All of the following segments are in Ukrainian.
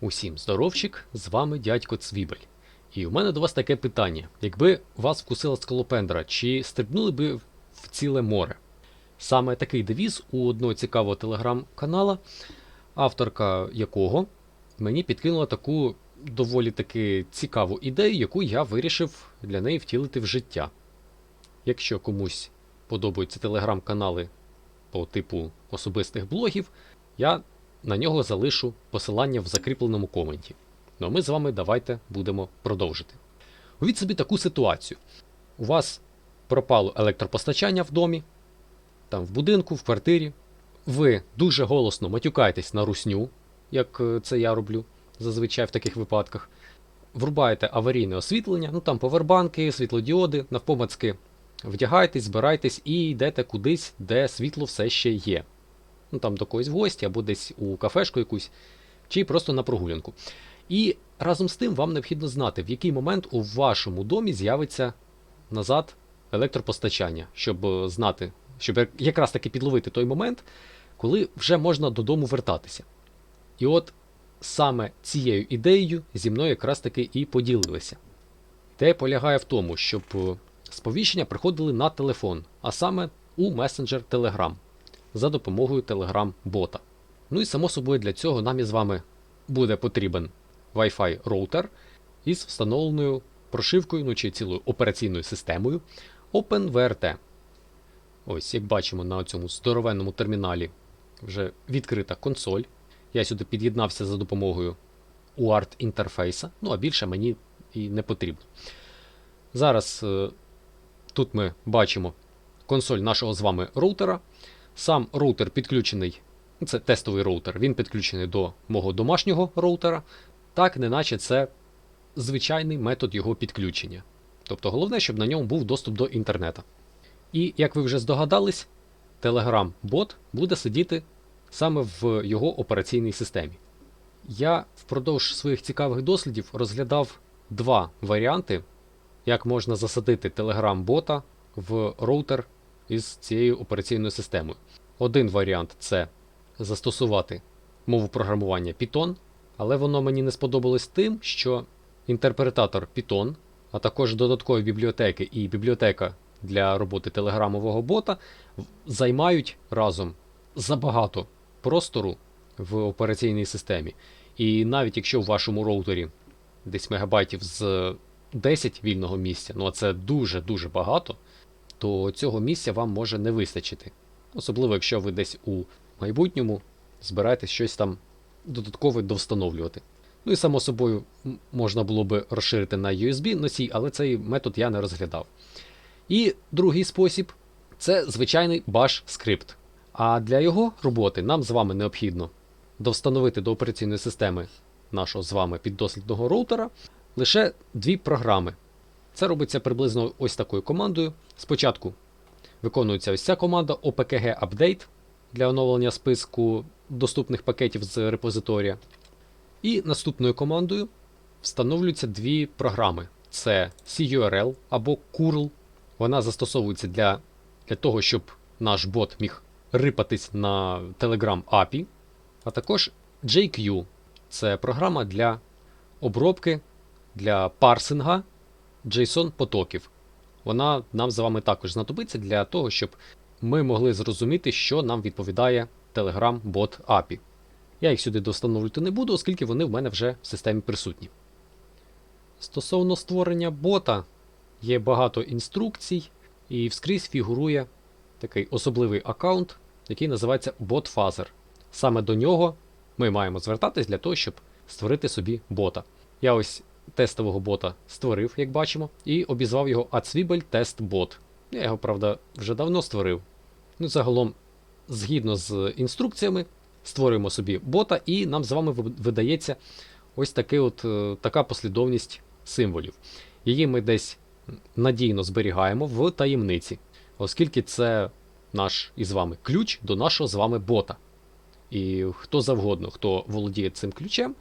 Усім здоровчик, з вами дядько Цвібель. І у мене до вас таке питання: якби вас вкусила скалопендра, чи стрибнули би в ціле море? Саме такий девіз у одного цікавого телеграм-канала, авторка якого мені підкинула таку доволі таки цікаву ідею, яку я вирішив для неї втілити в життя. Якщо комусь подобаються телеграм-канали по типу особистих блогів, я на нього залишу посилання в закріпленому коменті. Ну а ми з вами давайте будемо продовжити. Увіть собі таку ситуацію. У вас пропало електропостачання в домі, там в будинку, в квартирі. Ви дуже голосно матюкаєтесь на русню, як е, це я роблю зазвичай в таких випадках. Врубаєте аварійне освітлення, ну там повербанки, світлодіоди, навпомацки вдягаєтесь, збирайтесь і йдете кудись, де світло все ще є. Ну там до когось в гості або десь у кафешку якусь, чи просто на прогулянку. І разом з тим вам необхідно знати, в який момент у вашому домі з'явиться назад електропостачання, щоб е, знати, щоб якраз таки підловити той момент, коли вже можна додому вертатися. І от саме цією ідеєю зі мною якраз таки і поділилися. Ідея полягає в тому, щоб е, сповіщення приходили на телефон, а саме у месенджер Telegram за допомогою Telegram-бота. Ну і само собою для цього нам із вами буде потрібен Wi-Fi роутер із встановленою прошивкою, ну чи цілою операційною системою OpenVRT. Ось, як бачимо на цьому здоровенному терміналі вже відкрита консоль. Я сюди під'єднався за допомогою UART інтерфейса, ну а більше мені і не потрібно. Зараз е, тут ми бачимо консоль нашого з вами роутера. Сам роутер підключений, це тестовий роутер, він підключений до мого домашнього роутера, так неначе це звичайний метод його підключення. Тобто головне, щоб на ньому був доступ до інтернету. І як ви вже здогадались, Telegram-бот буде сидіти саме в його операційній системі. Я впродовж своїх цікавих дослідів розглядав два варіанти, як можна засадити Telegram-бота в роутер із цією операційною системою. Один варіант це застосувати мову програмування Python, але воно мені не сподобалось тим, що інтерпретатор Python, а також додаткові бібліотеки і бібліотека для роботи телеграмового бота займають разом забагато простору в операційній системі. І навіть якщо в вашому роутері десь мегабайтів з 10 вільного місця, ну а це дуже-дуже багато, то цього місця вам може не вистачити. Особливо, якщо ви десь у майбутньому збираєтесь щось там додаткове довстановлювати. Ну і само собою можна було би розширити на USB носій, але цей метод я не розглядав. І другий спосіб це звичайний bash скрипт. А для його роботи нам з вами необхідно довстановити до операційної системи нашого з вами піддослідного роутера лише дві програми. Це робиться приблизно ось такою командою. Спочатку виконується ось ця команда OPKG Update для оновлення списку доступних пакетів з репозиторія. І наступною командою встановлюються дві програми: це CURL або curl. Вона застосовується для, для того, щоб наш бот міг рипатись на Telegram API, а також JQ це програма для обробки, для парсинга JSON потоків. Вона нам з вами також знадобиться для того, щоб ми могли зрозуміти, що нам відповідає Telegram Bot API. Я їх сюди достановлювати не буду, оскільки вони в мене вже в системі присутні. Стосовно створення бота, є багато інструкцій, і вскрізь фігурує такий особливий аккаунт, який називається BotFuzzer. Саме до нього ми маємо звертатись для того, щоб створити собі бота. Я ось тестового бота створив, як бачимо, і обізвав його Atswibel Test Bot. Я його, правда, вже давно створив. Ну, загалом, згідно з інструкціями, створюємо собі бота, і нам з вами видається ось такий от, е, така послідовність символів. Її ми десь надійно зберігаємо в таємниці, оскільки це наш із вами ключ до нашого з вами бота. І хто завгодно, хто володіє цим ключем,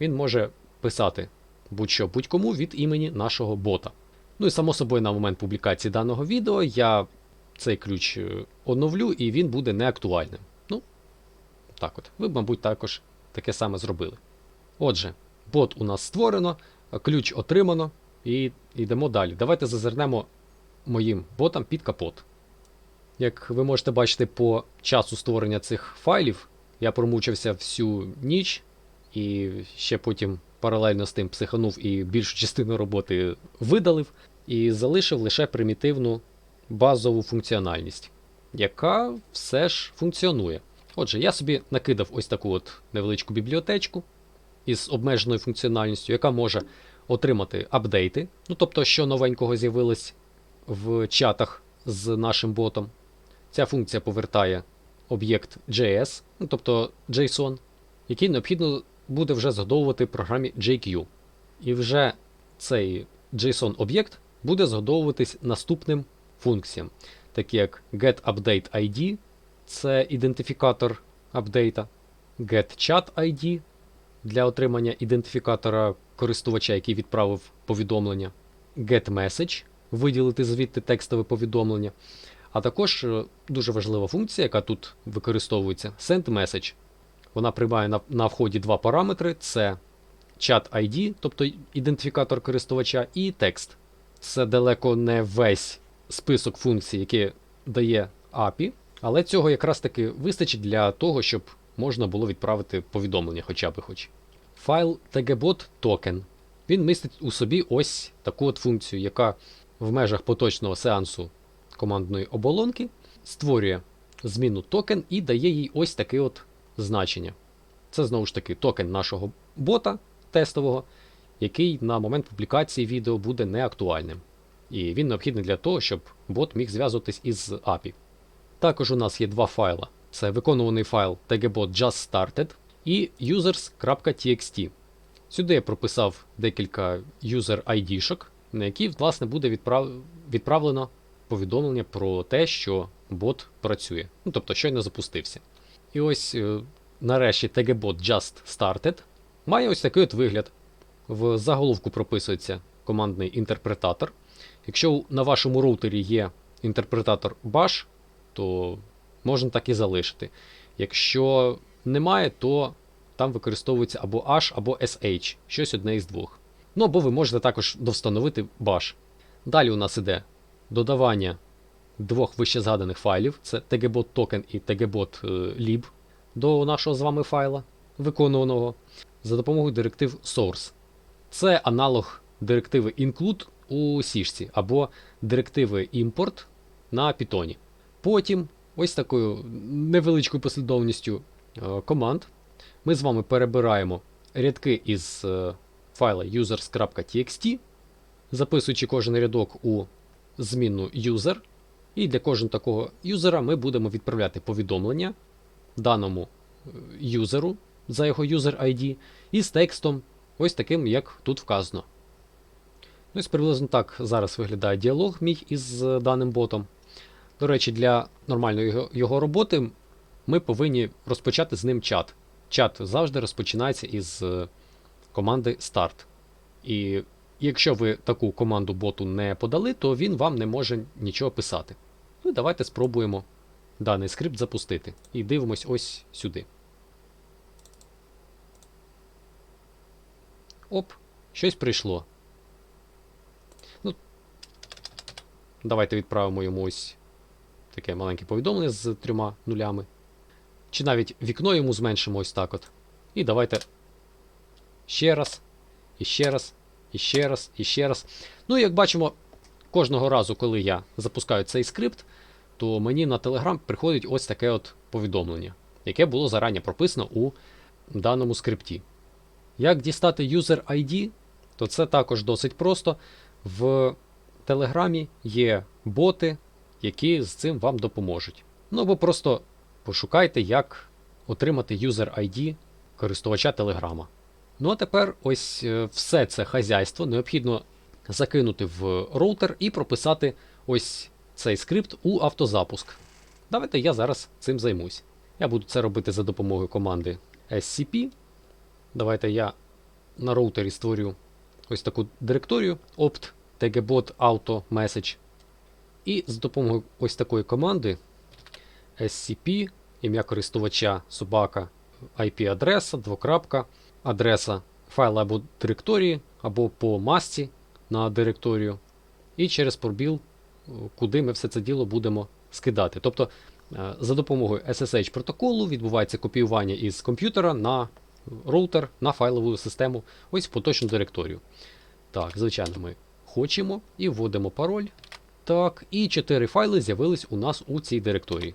він може писати будь-що будь-кому від імені нашого бота. Ну і само собою на момент публікації даного відео я цей ключ е, оновлю і він буде неактуальним. Ну, так от. Ви б, мабуть, також таке саме зробили. Отже, бот у нас створено, ключ отримано, і йдемо далі. Давайте зазирнемо моїм ботам під капот. Як ви можете бачити по часу створення цих файлів, я промучився всю ніч і ще потім паралельно з тим психанув і більшу частину роботи видалив, і залишив лише примітивну базову функціональність, яка все ж функціонує. Отже, я собі накидав ось таку от невеличку бібліотечку із обмеженою функціональністю, яка може отримати апдейти, ну тобто, що новенького з'явилось в чатах з нашим ботом. Ця функція повертає об'єкт JS, ну тобто JSON, який необхідно буде вже згодовувати програмі JQ. І вже цей JSON-об'єкт буде згодовуватись наступним функціям, такі як getUpdateID, це ідентифікатор апдейта, getChatID для отримання ідентифікатора користувача, який відправив повідомлення, getMessage виділити звідти текстове повідомлення. А також е, дуже важлива функція, яка тут використовується sendMessage. Вона приймає на, на вході два параметри: це chat ID, тобто ідентифікатор користувача, і текст. Це далеко не весь список функцій, які дає API, але цього якраз таки вистачить для того, щоб можна було відправити повідомлення хоча б хоч. Файл tgbot token. Він містить у собі ось таку от функцію, яка в межах поточного сеансу командної оболонки створює зміну токен і дає їй ось таке от значення. Це знову ж таки токен нашого бота тестового, який на момент публікації відео буде неактуальним. І він необхідний для того, щоб бот міг зв'язуватись із API. Також у нас є два файла: це виконуваний файл tgbot just started і users.txt. Сюди я прописав декілька user ID-шок, на які власне буде відправ... відправлено повідомлення про те, що бот працює. Ну, тобто, щойно запустився. І ось е, нарешті tgbot just started має ось такий от вигляд. В заголовку прописується командний інтерпретатор. Якщо на вашому роутері є інтерпретатор bash, то можна так і залишити. Якщо немає, то там використовується або H, або SH, щось одне із двох. Ну або ви можете також довстановити bash. Далі у нас іде додавання двох вищезгаданих файлів: це tgbot token і tgbot lib до нашого з вами файла, виконуваного за допомогою директив source. Це аналог директиви include у сішці або директиви import на Python. Потім, ось такою невеличкою послідовністю е, команд, ми з вами перебираємо рядки із е, файла users.txt, записуючи кожен рядок у змінну user. І для кожного такого юзера ми будемо відправляти повідомлення даному е, юзеру за його user ID із текстом, ось таким, як тут вказано. Ну, ось приблизно так зараз виглядає діалог мій із е, даним ботом. До речі, для нормальної його, його роботи ми повинні розпочати з ним чат. Чат завжди розпочинається із е, команди Start. І якщо ви таку команду боту не подали, то він вам не може нічого писати. Ну, і давайте спробуємо даний скрипт запустити. І дивимось ось сюди. Оп, щось прийшло. Ну, Давайте відправимо йому ось таке маленьке повідомлення з трьома нулями. Чи навіть вікно йому зменшимо ось так от. І давайте ще раз, і ще раз, і ще раз, і ще раз. Ну, і як бачимо, кожного разу, коли я запускаю цей скрипт, то мені на Telegram приходить ось таке от повідомлення, яке було зарані прописано у даному скрипті. Як дістати user ID, то це також досить просто. В Телеграмі є боти, які з цим вам допоможуть. Ну або просто пошукайте, як отримати user ID користувача Телеграма. Ну а тепер ось е, все це хазяйство необхідно закинути в роутер і прописати ось цей скрипт у автозапуск. Давайте я зараз цим займусь. Я буду це робити за допомогою команди SCP. Давайте я на роутері створю ось таку директорію opt tgbot auto message. І з допомогою ось такої команди SCP, ім'я користувача собака, IP-адреса, двокрапка, адреса файла або директорії, або по масці на директорію, і через пробіл, куди ми все це діло будемо скидати. Тобто е, за допомогою SSH протоколу відбувається копіювання із комп'ютера на роутер, на файлову систему, ось в поточну директорію. Так, звичайно, ми хочемо і вводимо пароль. Так, і 4 файли з'явились у нас у цій директорії.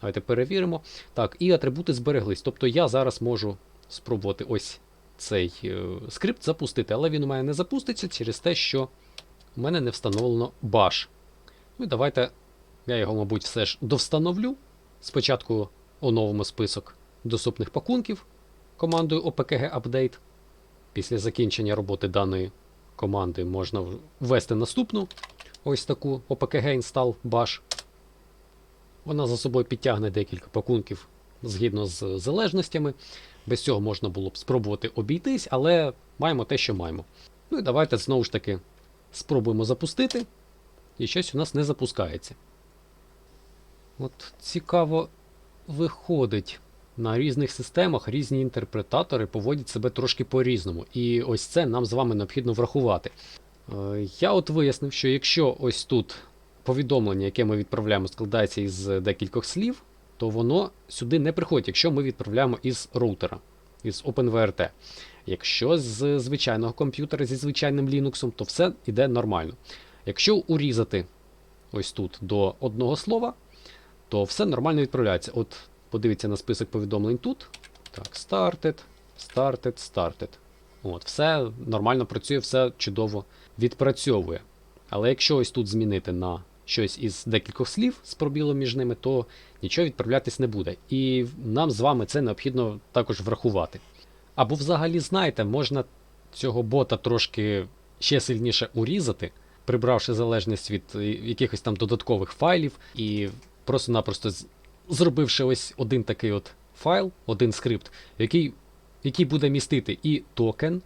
Давайте перевіримо. Так, і атрибути збереглись. Тобто я зараз можу спробувати ось цей е, скрипт запустити, але він у мене не запуститься через те, що у мене не встановлено bash. Ну і давайте я його, мабуть, все ж довстановлю. Спочатку оновимо список доступних пакунків командою opkg update. Після закінчення роботи даної команди можна ввести наступну ось таку opkg install bash. Вона за собою підтягне декілька пакунків згідно з залежностями. Без цього можна було б спробувати обійтись, але маємо те, що маємо. Ну і давайте знову ж таки спробуємо запустити. І щось у нас не запускається. От цікаво виходить. На різних системах різні інтерпретатори поводять себе трошки по-різному. І ось це нам з вами необхідно врахувати. Е, Я от вияснив, що якщо ось тут повідомлення, яке ми відправляємо, складається із декількох слів, то воно сюди не приходить, якщо ми відправляємо із роутера, із OpenVRT. Якщо з звичайного комп'ютера зі звичайним Linux, то все йде нормально. Якщо урізати ось тут до одного слова, то все нормально відправляється. От подивіться на список повідомлень тут. Так, started, started, started. От, все нормально працює, все чудово відпрацьовує. Але якщо ось тут змінити на щось із декількох слів з пробілом між ними, то нічого відправлятись не буде. І нам з вами це необхідно також врахувати. Або взагалі, знаєте, можна цього бота трошки ще сильніше урізати, прибравши залежність від е, якихось там додаткових файлів, і просто-напросто зробивши ось один такий от файл, один скрипт, який, який буде містити і токен,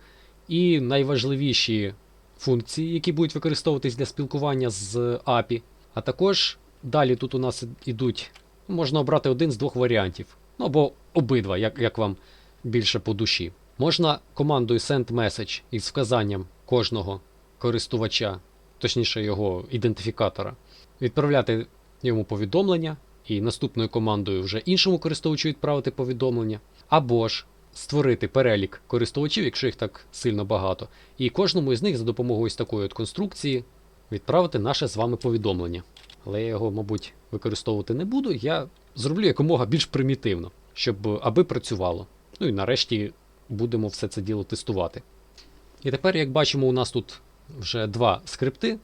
і найважливіші функції, які будуть використовуватись для спілкування з API. А також далі тут у нас ідуть, ну, можна обрати один з двох варіантів. Ну або обидва, як, як вам більше по душі. Можна командою send message із вказанням кожного користувача, точніше його ідентифікатора, відправляти йому повідомлення і наступною командою вже іншому користувачу відправити повідомлення. Або ж створити перелік користувачів, якщо їх так сильно багато, і кожному із них за допомогою ось такої от конструкції відправити наше з вами повідомлення. Але я його, мабуть, використовувати не буду. Я зроблю якомога більш примітивно, щоб аби працювало. Ну і нарешті будемо все це діло тестувати. І тепер, як бачимо, у нас тут вже два скрипти.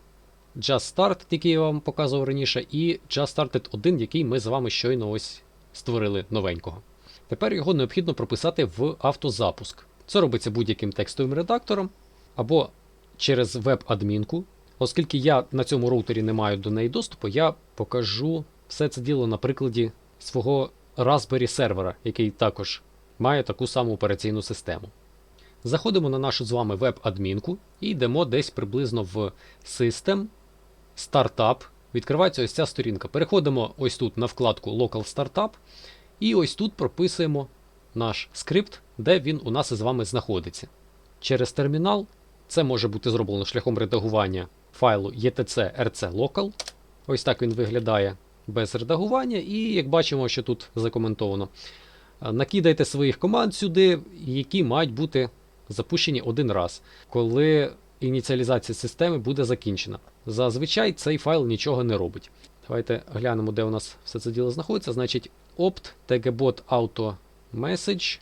Just Start, який я вам показував раніше, і Just Started 1, який ми з вами щойно ось створили новенького. Тепер його необхідно прописати в автозапуск. Це робиться будь-яким текстовим редактором або через веб-адмінку. Оскільки я на цьому роутері не маю до неї доступу, я покажу все це діло на прикладі свого Raspberry сервера, який також має таку саму операційну систему. Заходимо на нашу з вами веб-адмінку і йдемо десь приблизно в System, Startup. Відкривається ось ця сторінка. Переходимо ось тут на вкладку Local Startup. І ось тут прописуємо наш скрипт, де він у нас із вами знаходиться. Через термінал це може бути зроблено шляхом редагування файлу local. Ось так він виглядає без редагування, і як бачимо, що тут закоментовано. Е, Накидайте своїх команд сюди, які мають бути запущені один раз, коли ініціалізація системи буде закінчена. Зазвичай цей файл нічого не робить. Давайте глянемо, де у нас все це діло знаходиться. Значить, opt tgbot auto message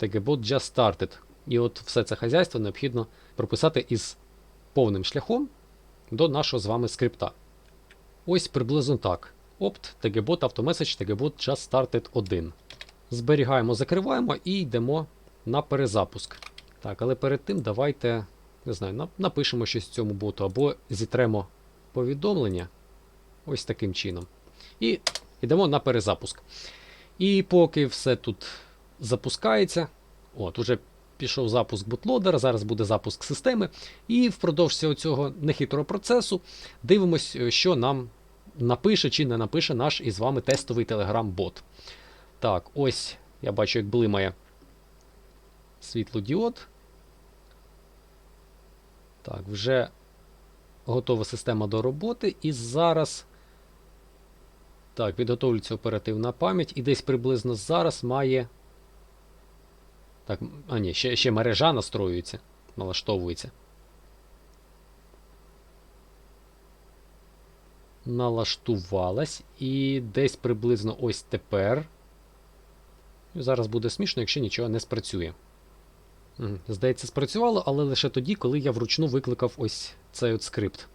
tgbot just started. І от все це хазяйство необхідно прописати із повним шляхом до нашого з вами скрипта. Ось приблизно так. opt tgbot automessage tgbot just started 1. Зберігаємо, закриваємо і йдемо на перезапуск. Так, але перед тим давайте не знаю, напишемо щось цьому боту або зітремо повідомлення ось таким чином. І йдемо на перезапуск. І поки все тут запускається, от, уже пішов запуск бутлодера, зараз буде запуск системи. І впродовж цього нехитрого процесу дивимось, е, що нам напише чи не напише наш із вами тестовий Telegram-бот. Так, ось Я бачу, як блимає світлодіод. Так, вже готова система до роботи. І зараз. Так, підготовлюється оперативна пам'ять. І десь приблизно зараз має. Так, а ні, ще, ще мережа настроюється, налаштовується. Налаштувалась. І десь приблизно ось тепер. Зараз буде смішно, якщо нічого не спрацює. Здається, спрацювало, але лише тоді, коли я вручну викликав ось цей от скрипт.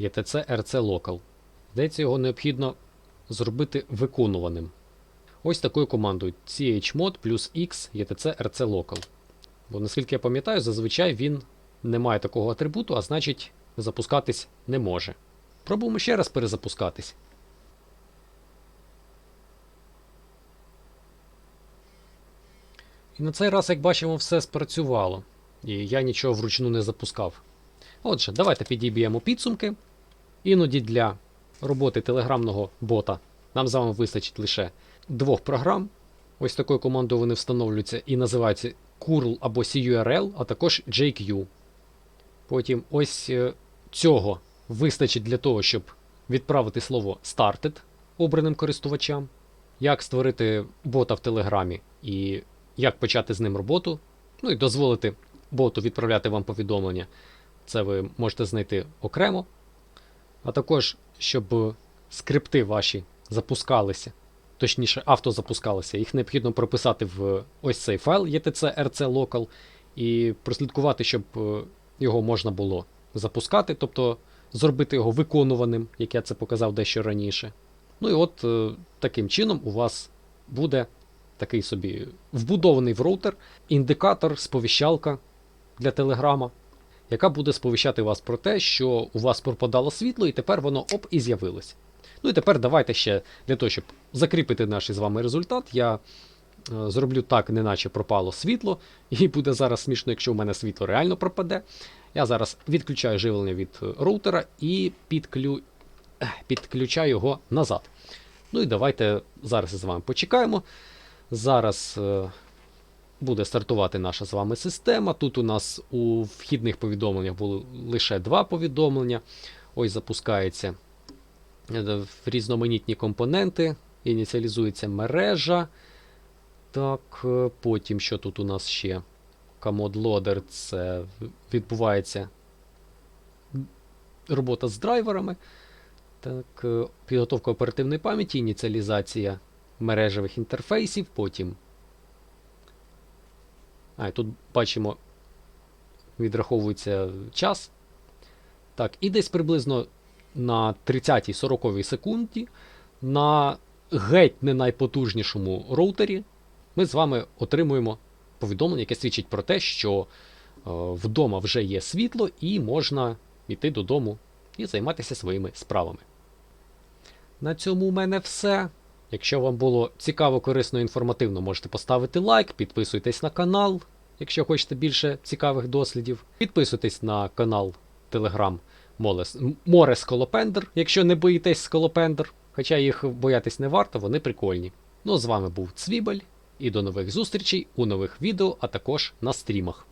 ETC RC Local. Здається, його необхідно зробити виконуваним. Ось такою командою chmod плюс x ETC RC Local. Бо наскільки я пам'ятаю, зазвичай він не має такого атрибуту, а значить запускатись не може. Пробуємо ще раз перезапускатись. І на цей раз, як бачимо, все спрацювало. І я нічого вручну не запускав. Отже, давайте підіб'ємо підсумки. Іноді для роботи телеграмного бота нам з вами вистачить лише двох програм. Ось такою командою вони встановлюються і називаються curl або CURL, а також JQ. Потім ось е, цього вистачить для того, щоб відправити слово started обраним користувачам. Як створити бота в Телеграмі і як почати з ним роботу, ну і дозволити боту відправляти вам повідомлення. Це ви можете знайти окремо. А також, щоб скрипти ваші запускалися, точніше, автозапускалися, їх необхідно прописати в ось цей файл ETC RC Local і прослідкувати, щоб е, його можна було запускати, тобто зробити його виконуваним, як я це показав дещо раніше. Ну і от е, таким чином у вас буде такий собі вбудований в роутер індикатор, сповіщалка для телеграма, яка буде сповіщати вас про те, що у вас пропадало світло, і тепер воно оп і з'явилось. Ну і тепер давайте ще для того, щоб закріпити наш з вами результат, я е, зроблю так, неначе пропало світло, і буде зараз смішно, якщо у мене світло реально пропаде. Я зараз відключаю живлення від е, роутера і підклю... підключаю його назад. Ну і давайте зараз з вами почекаємо. Зараз е, буде стартувати наша з вами система. Тут у нас у вхідних повідомленнях було лише два повідомлення. Ось запускається різноманітні компоненти, ініціалізується мережа. Так, е, потім що тут у нас ще? Command Loader це відбувається робота з драйверами. Так, е, підготовка оперативної пам'яті, ініціалізація мережевих інтерфейсів, потім. А, тут бачимо, відраховується час. Так, і десь приблизно на 30-40 секунді на геть не найпотужнішому роутері ми з вами отримуємо повідомлення, яке свідчить про те, що е, вдома вже є світло, і можна йти додому і займатися своїми справами. На цьому у мене все. Якщо вам було цікаво, корисно і інформативно, можете поставити лайк, підписуйтесь на канал, якщо хочете більше цікавих дослідів. Підписуйтесь на канал Telegram Море Сколопендр, якщо не боїтесь Сколопендр. Хоча їх боятись не варто, вони прикольні. Ну, з вами був Цвібель, і до нових зустрічей у нових відео, а також на стрімах.